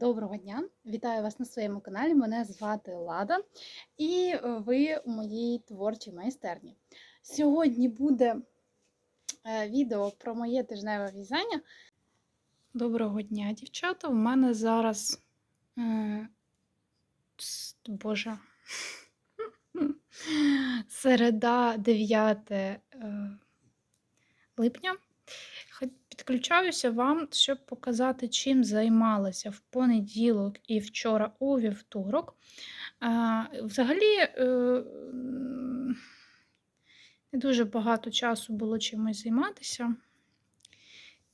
Доброго дня! Вітаю вас на своєму каналі. Мене звати Лада, і ви у моїй творчій майстерні. Сьогодні буде е, відео про моє тижневе в'язання. Доброго дня, дівчата! У мене зараз. е, Боже. Середа 9 е, липня. Підключаюся вам, щоб показати, чим займалася в понеділок і вчора у вівторок. Взагалі, е, не дуже багато часу було чимось займатися.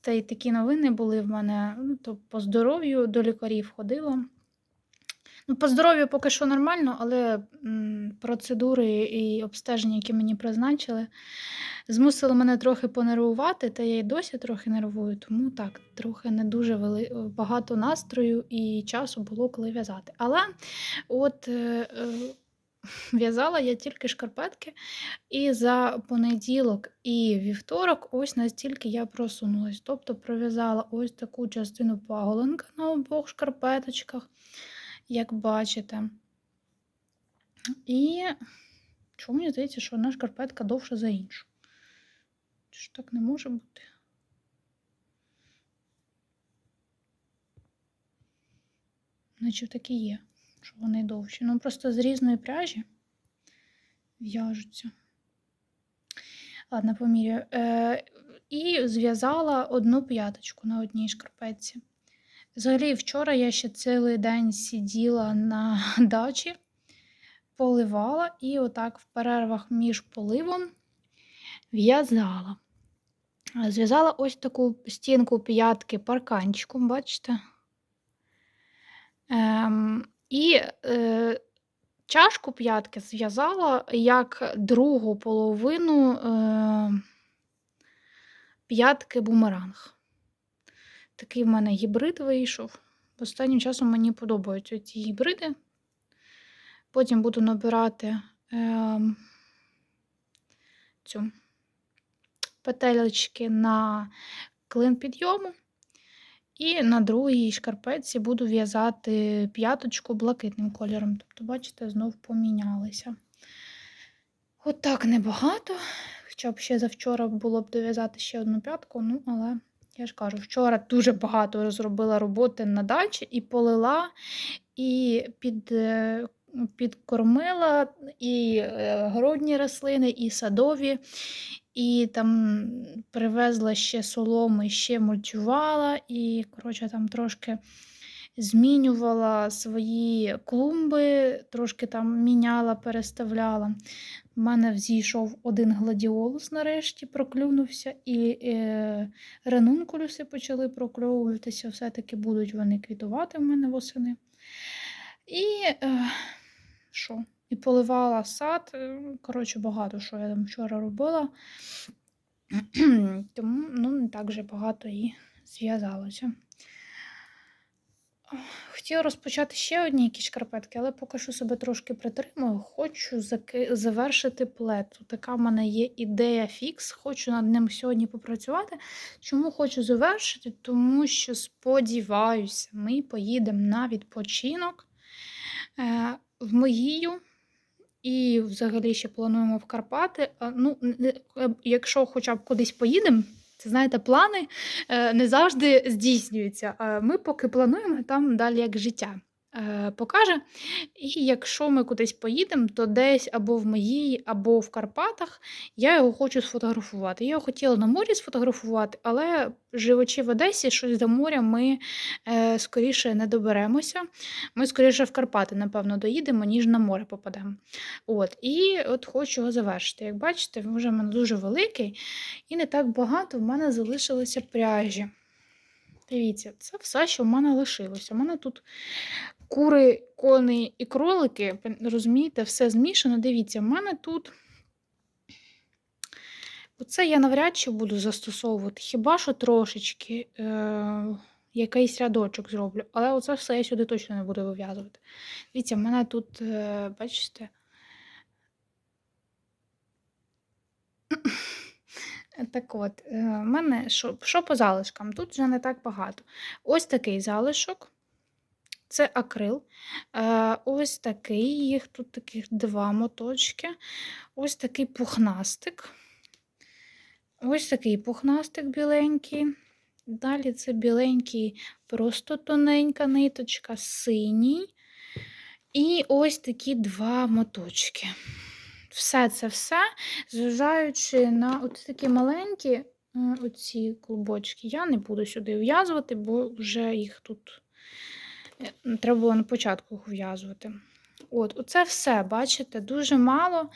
Та й такі новини були в мене. Ну, то по здоров'ю до лікарів ходила. Ну, по здоров'ю поки що нормально, але процедури і обстеження, які мені призначили, змусили мене трохи понервувати, та я й досі трохи нервую, тому так, трохи не дуже вели... багато настрою і часу було коли в'язати. Але от е, е, в'язала я тільки шкарпетки, і за понеділок і вівторок ось настільки я просунулась. Тобто пров'язала ось таку частину паголенка на обох шкарпеточках, як бачите. І чому мені здається, що одна шкарпетка довша за іншу? Ж так не може бути? Наче так і є, що вони довші. Ну просто з різної пряжі в'яжуться. Ладно, поміряю. Е, і зв'язала одну п'яточку на одній шкарпетці. Взагалі, вчора я ще цілий день сиділа на дачі, поливала і отак в перервах між поливом в'язала. Зв'язала ось таку стінку п'ятки парканчиком, бачите? Ем, і е, чашку п'ятки зв'язала як другу половину е, п'ятки бумеранг. Такий в мене гібрид вийшов. Останнім часом мені подобаються ці гібриди. Потім буду набирати е, цю петелечки на клин підйому. І на другій шкарпетці буду в'язати п'яточку блакитним кольором. Тобто, бачите, знов помінялися. Отак небагато. Хоча б ще завчора було б дов'язати ще одну п'ятку, ну, але я ж кажу, вчора дуже багато зробила роботи на дачі і полила, і під, е, підкормила, і е, городні рослини, і садові. І там привезла ще соломи, ще мульчувала, і, коротше, там трошки змінювала свої клумби, трошки там міняла, переставляла. У мене взійшов один гладіолус нарешті, проклюнувся, і е, ренункулюси почали прокльовуватися. Все-таки будуть вони квітувати в мене восени. І е, що? І поливала сад. е, Коротше, багато що я там вчора робила. Тому ну, не так вже багато і зв'язалося. Хотіла розпочати ще одні якісь шкарпетки, але поки що себе трошки притримую. Хочу завершити плед. Така в мене є ідея фікс. Хочу над ним сьогодні попрацювати. Чому хочу завершити? Тому що сподіваюся, ми поїдемо на відпочинок е, в Могію. І взагалі ще плануємо в Карпати. Ну, е, якщо хоча б кудись поїдемо, це знаєте, плани е, не завжди здійснюються. Ми поки плануємо там далі як життя покаже. І якщо ми кудись поїдемо, то десь або в Могії, або в Карпатах я його хочу сфотографувати. Я його хотіла на морі сфотографувати, але живучи в Одесі, щось до моря ми е, скоріше не доберемося. Ми скоріше в Карпати, напевно, доїдемо, ніж на море попадемо. От, і от хочу його завершити. Як бачите, він вже в мене дуже великий, і не так багато в мене залишилося пряжі. Дивіться, це все, що в мене лишилося. У мене тут кури, кони і кролики, розумієте, все змішано. Дивіться, в мене тут. Оце я навряд чи буду застосовувати. Хіба що трошечки е- якийсь рядочок зроблю. Але оце все я сюди точно не буду вив'язувати. Дивіться, в мене тут, е- бачите. Так от, е, в мене що, що по залишкам? Тут вже не так багато. Ось такий залишок. Це акрил. Е, ось такий, їх тут таких два моточки. Ось такий пухнастик. Ось такий пухнастик біленький. Далі це біленький, просто тоненька ниточка, синій. І ось такі два моточки. Все це все, зважаючи на от такі маленькі оці клубочки, я не буду сюди в'язувати, бо вже їх тут треба було на початку їх в'язувати. От, оце все, бачите, дуже мало.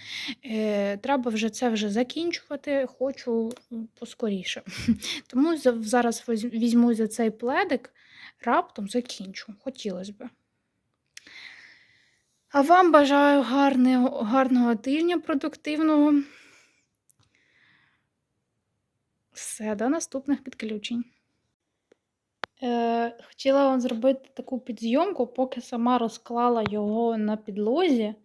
Е, Треба вже це вже закінчувати, хочу поскоріше. Тому зараз візьму за цей пледик, раптом закінчу. Хотілося б. А вам бажаю гарного, гарного тижня, продуктивного. Все, до наступних підключень. Е, хотіла вам зробити таку підзйомку, поки сама розклала його на підлозі.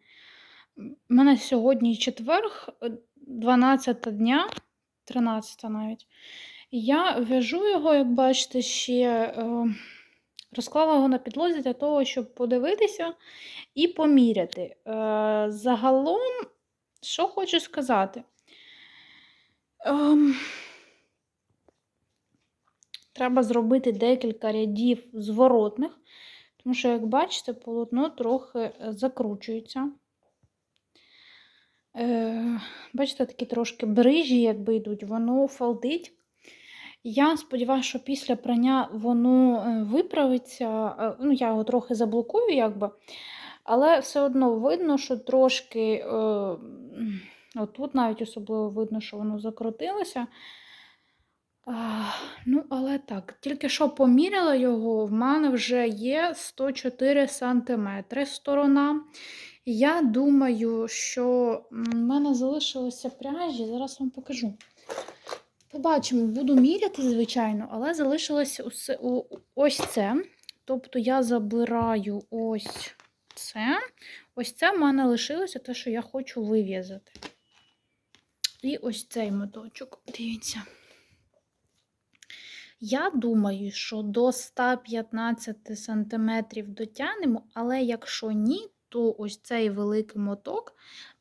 У мене сьогодні четверг, е, 12 дня, 13 навіть. Я в'яжу його, як бачите, ще е, розклала його на підлозі для того, щоб подивитися і поміряти. Е, загалом, що хочу сказати. Ем, треба зробити декілька рядів зворотних, тому що, як бачите, полотно трохи е, закручується. Е, бачите, такі трошки брижі, якби йдуть, воно фалдить. Я сподіваюся, що після прання воно е, виправиться. Ну, я його трохи заблокую, якби. Але все одно видно, що трошки, отут навіть особливо видно, що воно закрутилося. А, ну, але так, тільки що поміряла його, в мене вже є 104 см сторона. Я думаю, що в мене залишилося пряжі, зараз вам покажу. Побачимо, буду міряти, звичайно, але у- ось це. Тобто я забираю ось це. Ось це в мене лишилося те, що я хочу вив'язати. І ось цей моточок. Дивіться. Я думаю, що до 115 см дотягнемо, але якщо ні, то ось цей великий моток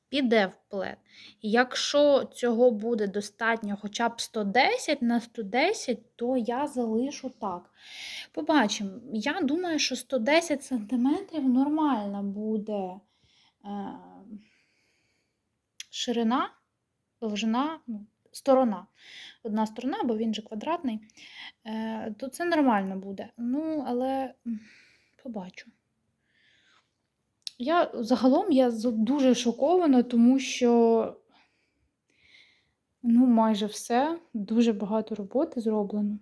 піде в плед. Якщо цього буде достатньо хоча б 110 на 110, то я залишу так. Побачимо. Я думаю, що 110 см нормальна буде е, ширина, довжина, ну, сторона. Одна сторона, бо він же квадратний, е, то це нормально буде. Ну, але побачу. Я загалом я дуже шокована, тому що ну, майже все, дуже багато роботи зроблено.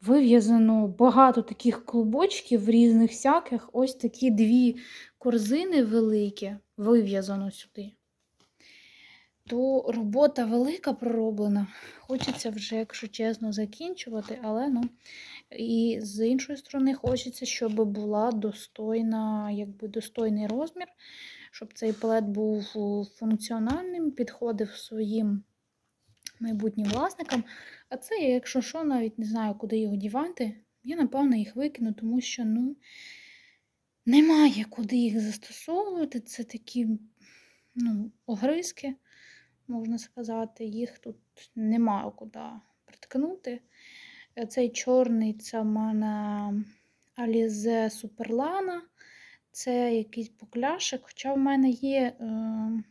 Вив'язано багато таких клубочків різних всяких. Ось такі дві корзини великі вив'язано сюди. То робота велика пророблена. Хочеться вже, якщо чесно, закінчувати, але ну. І з іншої сторони, хочеться, щоб була достойна, якби достойний розмір, щоб цей плед був е, функціональним, підходив своїм майбутнім власникам. А це я, якщо що, навіть не знаю, куди його дівати. Я, напевно, їх викину, тому що ну, немає куди їх застосовувати. Це такі ну, огризки, можна сказати, їх тут немає куди приткнути. Цей чорний це в мене Alize Superlana. Це якийсь букляшик. Хоча в мене є, е,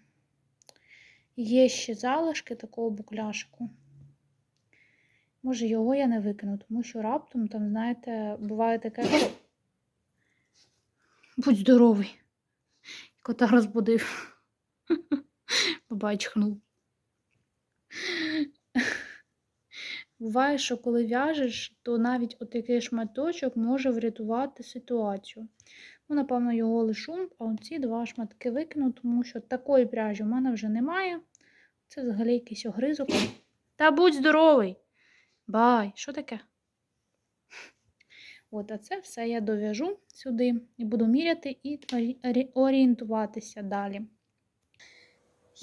є ще залишки такого букляшику. Може, його я не викину, тому що раптом там, знаєте, буває таке, будь здоровий. Кота розбудив. Побачхнув. Буває, що коли в'яжеш, то навіть отакий шматочок може врятувати ситуацію. Ну, напевно, його лишу, а оці два шматки викину, тому що такої пряжі в мене вже немає. Це взагалі якийсь огризок. Та будь здоровий! Бай! Що таке? От, а це все я дов'яжу сюди і буду міряти і орі- орі- орієнтуватися далі.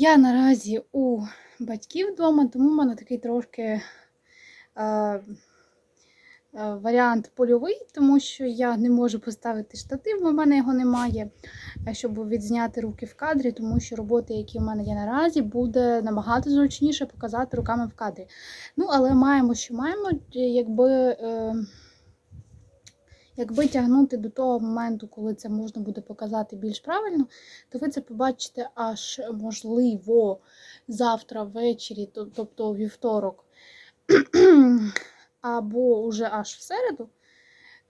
Я наразі у батьків вдома, тому в мене такий трошки е, е, варіант польовий, тому що я не можу поставити штатив, у мене його немає, е, щоб відзняти руки в кадрі, тому що роботи, які в мене є наразі, буде набагато зручніше показати руками в кадрі. Ну, але маємо, що маємо, якби. Е, Якби тягнути до того моменту, коли це можна буде показати більш правильно, то ви це побачите аж можливо завтра ввечері, тобто вівторок, або вже аж в середу,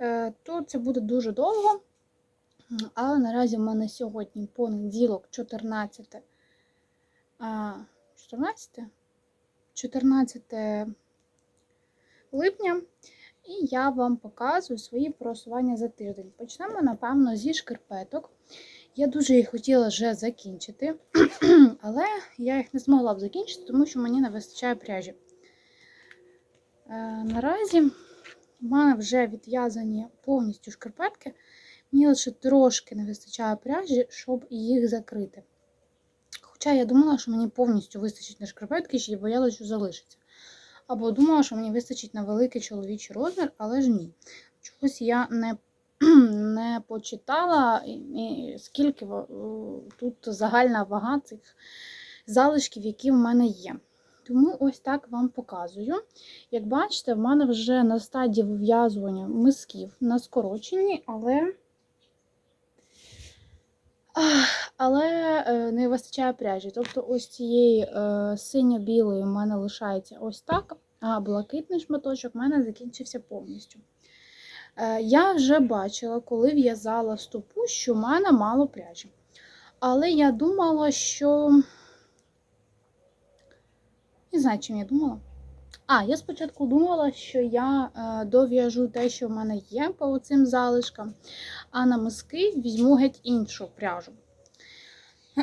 Е, то це буде дуже довго. Але наразі в мене сьогодні понеділок, 14. 14? 14 липня. І я вам показую свої просування за тиждень. Почнемо, напевно, зі шкарпеток. Я дуже їх хотіла вже закінчити, але я їх не змогла б закінчити, тому що мені не вистачає пряжі. Е, наразі в мене вже відв'язані повністю шкарпетки. Мені лише трошки не вистачає пряжі, щоб їх закрити. Хоча я думала, що мені повністю вистачить на шкарпетки, ще й боялася, що залишиться. Або думала, що мені вистачить на великий чоловічий розмір, але ж ні. Чогось я не, не почитала, і- скільки тут загальна вага цих залишків, які в мене є. Тому ось так вам показую. Як бачите, в мене вже на стадії вив'язування мисків на скороченні, але, але е, не вистачає пряжі. Тобто ось цієї е, синьо-білої в мене лишається ось так, а блакитний шматочок в мене закінчився повністю. Е, я вже бачила, коли в'язала стопу, що в мене мало пряжі. Але я думала, що. Не знаю, чим я думала. А, я спочатку думала, що я дов'яжу те, що в мене є по цим залишкам, а на миски візьму геть іншу пряжу.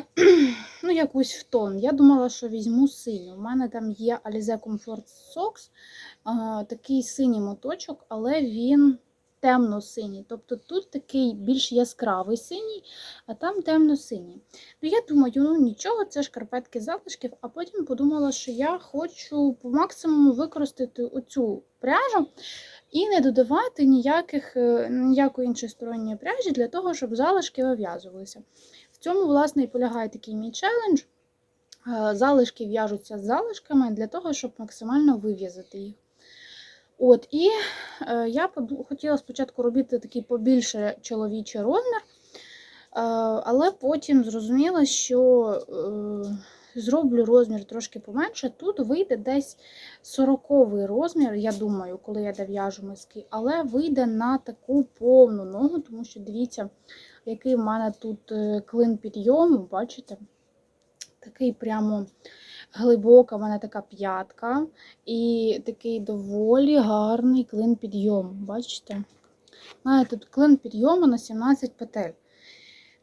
ну, якусь в тон. Я думала, що візьму синю. У мене там є Alize Comfort Socks, такий синій моточок, але він темно-синій. Тобто тут такий більш яскравий синій, а там темно-синій. Ну, я думаю, ну нічого, це шкарпетки залишків, а потім подумала, що я хочу по максимуму використати оцю пряжу і не додавати ніяких, е, ніякої іншої сторонньої пряжі для того, щоб залишки вив'язувалися. В цьому, власне, і полягає такий мій челендж. Е, Залишки в'яжуться з залишками для того, щоб максимально вив'язати їх. От, і е, я хотіла спочатку робити такий побільше чоловічий розмір, е, але потім зрозуміла, що зроблю розмір трошки поменше. Тут вийде десь 40 розмір, я думаю, коли я дов'яжу миски, але вийде на таку повну ногу, тому що дивіться, який в мене тут е, клин підйому, бачите? Такий прямо глибока в мене така п'ятка і такий доволі гарний клин підйому. Бачите? У тут клин підйому на 17 петель.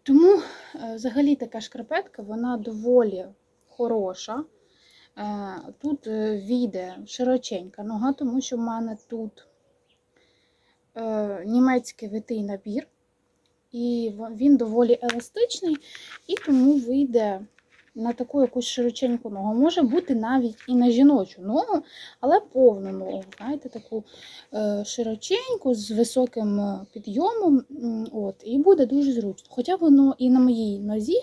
Тому, е, взагалі, така шкарпетка, вона доволі хороша. Е, Тут війде широченька нога, тому що в мене тут німецький витий набір, і він доволі еластичний, і тому вийде на таку якусь широченьку ногу. Може бути навіть і на жіночу ногу, але повну ногу. Знаєте, таку е, широченьку з високим е, підйомом. От, і буде дуже зручно. Хоча воно і на моїй нозі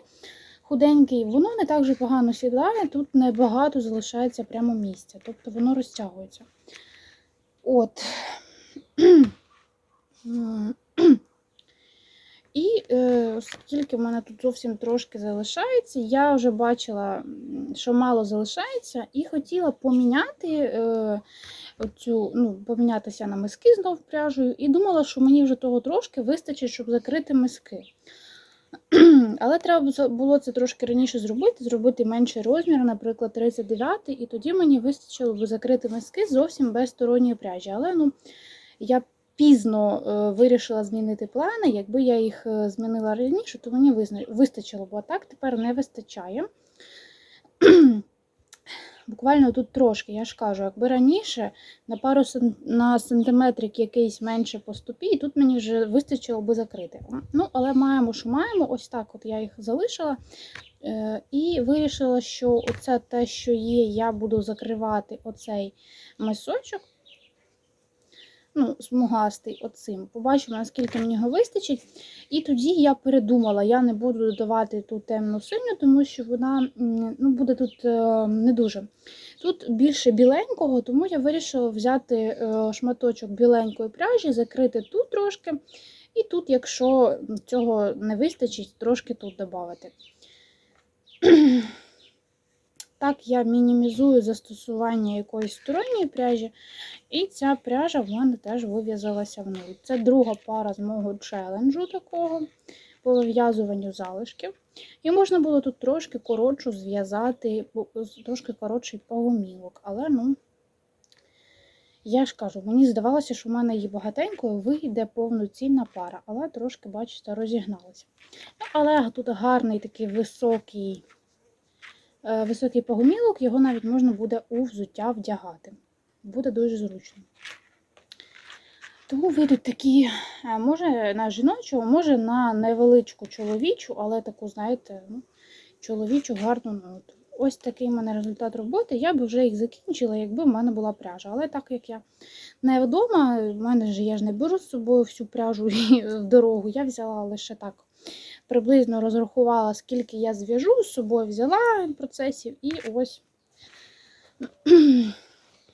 худенький, воно не так же погано сідає, тут небагато залишається прямо місця, тобто воно розтягується. От. І е, оскільки в мене тут зовсім трошки залишається, я вже бачила, що мало залишається, і хотіла поміняти е, оцю, ну, помінятися на миски знов пряжею, і думала, що мені вже того трошки вистачить, щоб закрити миски. Але треба було це трошки раніше зробити, зробити менший розмір, наприклад, 39, і тоді мені вистачило б закрити миски зовсім без сторонньої пряжі. Але ну, я пізно е, вирішила змінити плани. Якби я їх е, змінила раніше, то мені вистачило б. А так тепер не вистачає. Буквально тут трошки, я ж кажу, якби раніше на пару на сантиметрик якийсь менше по стопі, і тут мені вже вистачило би закрити. Ну, але маємо, що маємо. Ось так от я їх залишила. Е, І вирішила, що оце те, що є, я буду закривати оцей мисочок. Ну, смугастий оцим. Побачимо, наскільки мені його вистачить. І тоді я передумала, я не буду додавати ту темну синю, тому що вона ну, буде тут е, не дуже. Тут більше біленького, тому я вирішила взяти е, шматочок біленької пряжі, закрити тут трошки. І тут, якщо цього не вистачить, трошки тут додати. Так, я мінімізую застосування якоїсь сторонньої пряжі, і ця пряжа в мене теж вив'язалася в нуль. Це друга пара з мого челенджу такого по вив'язуванню залишків. І можна було тут трошки коротшу зв'язати, трошки коротший погомілок. Але, ну, я ж кажу, мені здавалося, що в мене її багатенько і вийде повноцінна пара, але трошки, бачите, розігналася. Ну, але тут гарний такий високий, високий погомілок, його навіть можна буде у взуття вдягати. Буде дуже зручно. Тому вийдуть такі, е, може на жіночу, може на невеличку чоловічу, але таку, знаєте, ну, чоловічу гарну ноту. Ось такий в мене результат роботи. Я б вже їх закінчила, якби в мене була пряжа. Але так як я не вдома, в мене ж я ж не беру з собою всю пряжу в дорогу. Я взяла лише так. Приблизно розрахувала, скільки я зв'яжу з собою, взяла процесів і ось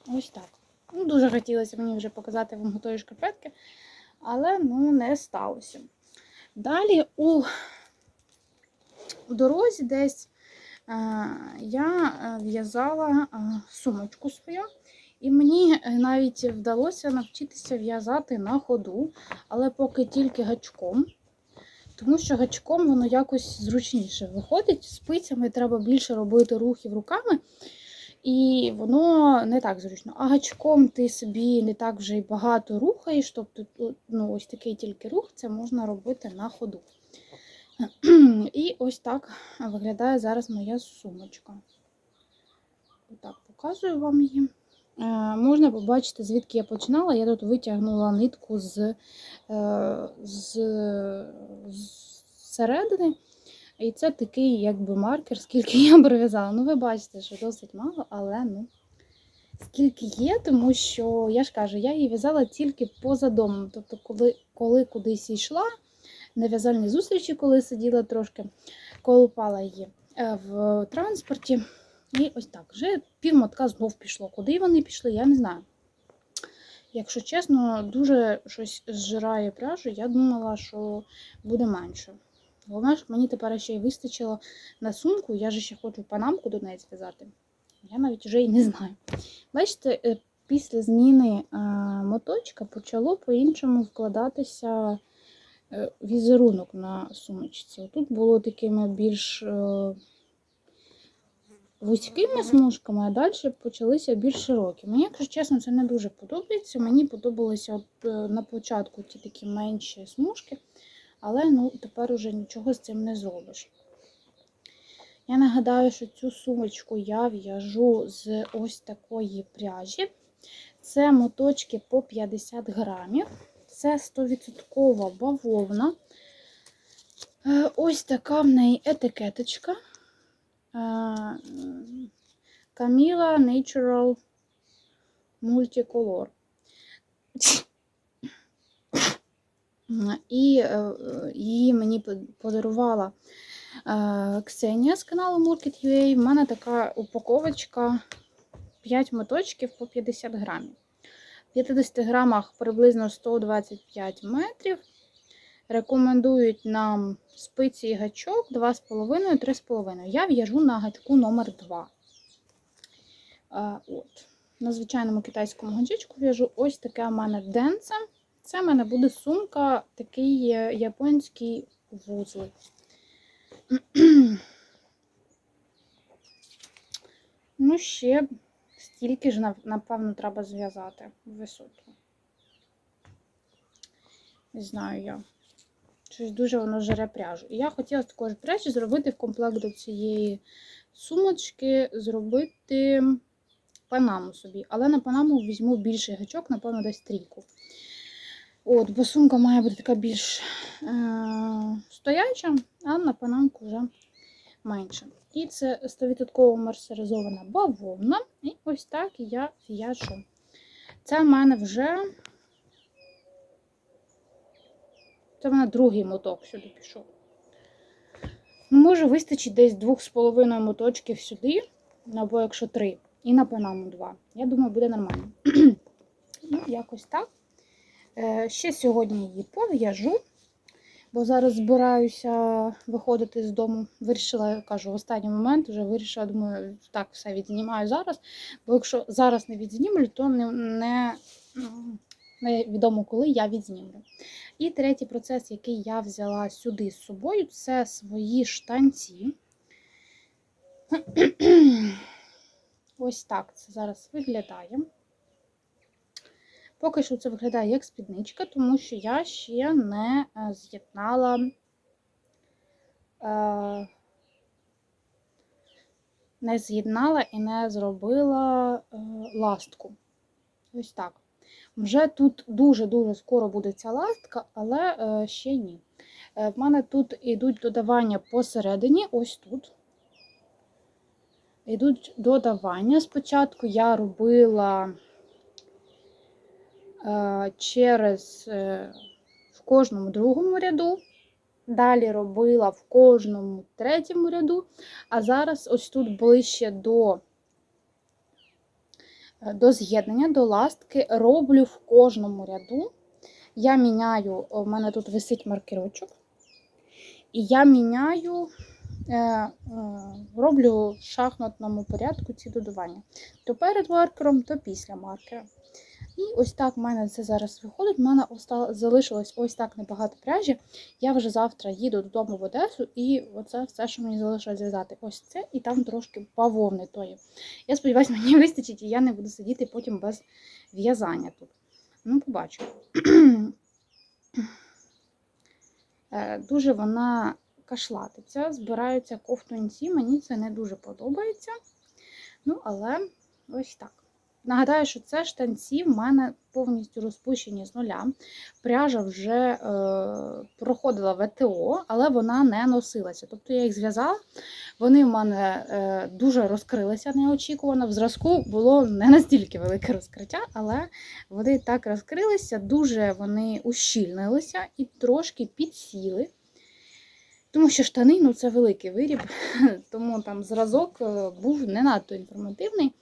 ось так. Ну, дуже хотілося мені вже показати вам готові шкарпетки, але ну, не сталося. Далі у, у дорозі десь е, я е, в'язала е, сумочку свою, і мені навіть вдалося навчитися в'язати на ходу, але поки тільки гачком. Тому що гачком воно якось зручніше виходить. Спицями треба більше робити рухів руками. І воно не так зручно. А гачком ти собі не так вже й багато рухаєш, тобто ну, ось такий тільки рух, це можна робити на ходу. І ось так виглядає зараз моя сумочка. Отак показую вам її. Е, можна побачити, звідки я починала. Я тут витягнула нитку з, е, з, середини. І це такий якби маркер, скільки я прив'язала. Ну, ви бачите, що досить мало, але ну, скільки є, тому що, я ж кажу, я її в'язала тільки поза домом. Тобто, коли, коли кудись йшла, на в'язальній зустрічі, коли сиділа трошки, колупала її е, в транспорті. І ось так. Вже півмотка знов пішло. Куди вони пішли, я не знаю. Якщо чесно, дуже щось зжирає пряжу, я думала, що буде менше. Головне, щоб мені тепер ще й вистачило на сумку, я же ще хочу панамку до неї зв'язати. Я навіть вже і не знаю. Бачите, е, після зміни е, моточка почало по-іншому вкладатися е, візерунок на сумочці. Тут було такими більш вузькими смужками, а далі почалися більш широкі. Мені, якщо чесно, це не дуже подобається. Мені подобалися е, на початку ті такі менші смужки. Але ну, тепер уже нічого з цим не зробиш. Я нагадаю, що цю сумочку я в'яжу з ось такої пряжі. Це моточки по 50 грамів. Це 100% бавовна. Е, Ось така в неї етикеточка. Camila Natural Multicolor. І е, її мені подарувала е, Ксенія з каналу Market.ua. В мене така упаковочка 5 моточків по 50 грамів. В 50 грамах приблизно 125 метрів. Рекомендують нам спиці і гачок 2,5-3,5. Я в'яжу на гачку номер 2 От. На звичайному китайському гачечку в'яжу ось таке у мене денце. Це в мене буде сумка, такий японський вузлик. Ну, ще стільки ж, напевно, треба зв'язати висоту. Не знаю я. Щось дуже воно жере пряжу. І я хотіла з такої ж пряжі зробити в комплект до цієї сумочки, зробити панаму собі. Але на панаму візьму більший гачок, напевно, десь трійку. От, бо сумка має бути така більш е, стояча, а на панамку вже менше. І це 100% марсеризована бавовна. І ось так я в'яжу. Це в мене вже Це в мене другий моток сюди пішов. Ну, може, вистачить десь двох з половиною моточків сюди, або якщо три, і на панаму два. Я думаю, буде нормально. ну, якось так. Е, ще сьогодні її пов'яжу, бо зараз збираюся виходити з дому. Вирішила, я кажу, в останній момент вже вирішила, думаю, так, все відзнімаю зараз. Бо якщо зараз не відзнімлю, то не, не, невідомо, коли я відзнімлю. І третій процес, який я взяла сюди з собою, це свої штанці. Ось так це зараз виглядає. Поки що це виглядає як спідничка, тому що я ще не е, з'єднала е, не з'єднала і не зробила е, ластку. Ось так. Вже тут дуже-дуже скоро буде ця ластка, але е, ще ні. Е, в мене тут йдуть додавання посередині, ось тут. Йдуть додавання. Спочатку я робила е, через в кожному другому ряду, далі робила в кожному третьому ряду, а зараз ось тут ближче до до з'єднання, до ластки роблю в кожному ряду. Я міняю, у мене тут висить маркерочок, і я міняю, е, е, роблю в шахматному порядку ці додування. То перед маркером, то після маркера. І ось так в мене це зараз виходить. У мене залишилось ось так небагато пряжі. Я вже завтра їду додому в Одесу, і оце все, що мені залишилось зв'язати. Ось це, і там трошки бавовни тої. Я сподіваюся, мені вистачить, і я не буду сидіти потім без в'язання тут. Ну, побачу. Е, Дуже вона кашлатиться, збираються ковтунці, мені це не дуже подобається. Ну, але ось так. Нагадаю, що це штанці в мене повністю розпущені з нуля. Пряжа вже е, проходила ВТО, але вона не носилася. Тобто я їх зв'язала, вони в мене е, дуже розкрилися неочікувано. В зразку було не настільки велике розкриття, але вони так розкрилися, дуже вони ущільнилися і трошки підсіли. Тому що штани ну, це великий виріб, тому там зразок е, був не надто інформативний.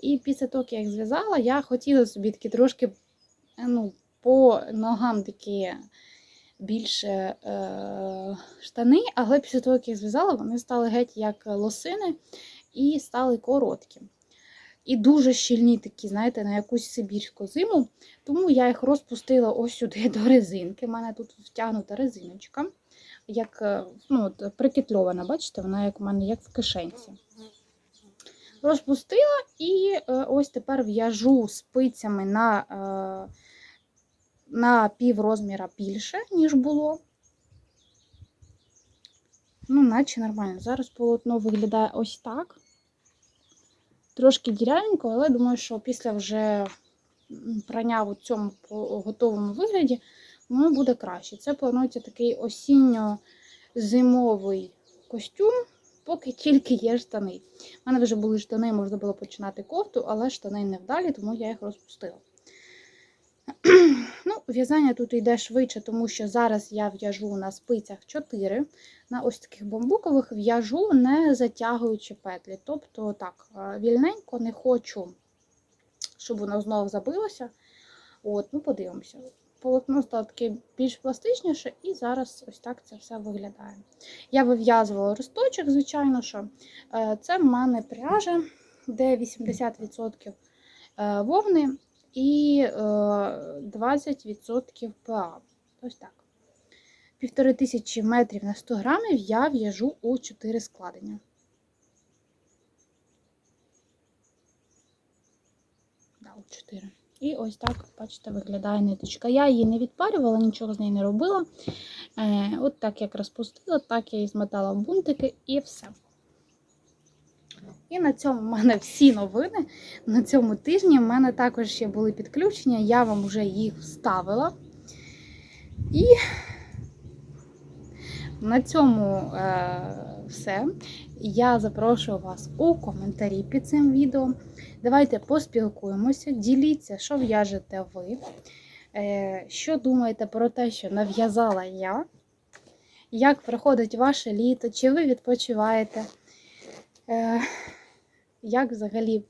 І після того, як я їх зв'язала, я хотіла собі такі трошки ну, по ногам такі більше е, штани, але після того, як я зв'язала, вони стали геть як лосини і стали короткі. І дуже щільні такі, знаєте, на якусь сибірську зиму. Тому я їх розпустила ось сюди до резинки. У мене тут втягнута резиночка, як е, ну, от, прикітльована, бачите, вона як у мене як в кишенці. Розпустила і е, ось тепер в'яжу спицями на, е, на пів розміра більше, ніж було. Ну, наче нормально. Зараз полотно виглядає ось так. Трошки дірявенько, але думаю, що після вже прання в цьому готовому вигляді воно буде краще. Це планується такий осінньо-зимовий костюм, поки тільки є штани. У мене вже були штани, можна було починати кофту, але штани не вдалі, тому я їх розпустила. Ну, В'язання тут йде швидше, тому що зараз я в'яжу на спицях 4, на ось таких бамбукових в'яжу, не затягуючи петлі. Тобто, так, е, вільненько не хочу, щоб воно знову забилося. От, ну, подивимося. Полотно стало таке більш пластичніше, і зараз ось так це все виглядає. Я вив'язувала росточок, звичайно, що е, це в мене пряжа, де 80% е, вовни і е, 20% ПА. Ось так. Півтори тисячі метрів на 100 грамів я в'яжу у 4 складення. Да, у 4. І ось так, бачите, виглядає ниточка. Я її не відпарювала, нічого з нею не робила. Е, от так як розпустила, так я її змотала в бунтики і все. І на цьому в мене всі новини. На цьому тижні в мене також ще були підключення, я вам вже їх вставила. І на цьому е, все. Я запрошую вас у коментарі під цим відео. Давайте поспілкуємося, діліться, що в'яжете ви. Е, Що думаєте про те, що нав'язала я? Як проходить ваше літо? Чи ви відпочиваєте? Е, Як взагалі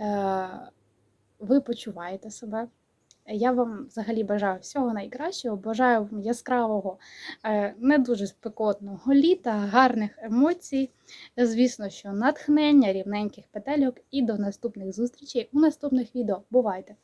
е, ви почуваєте себе? Я вам взагалі бажаю всього найкращого, бажаю вам яскравого, е, не дуже спекотного літа, гарних емоцій. Звісно, що натхнення, рівненьких петельок і до наступних зустрічей у наступних відео. Бувайте!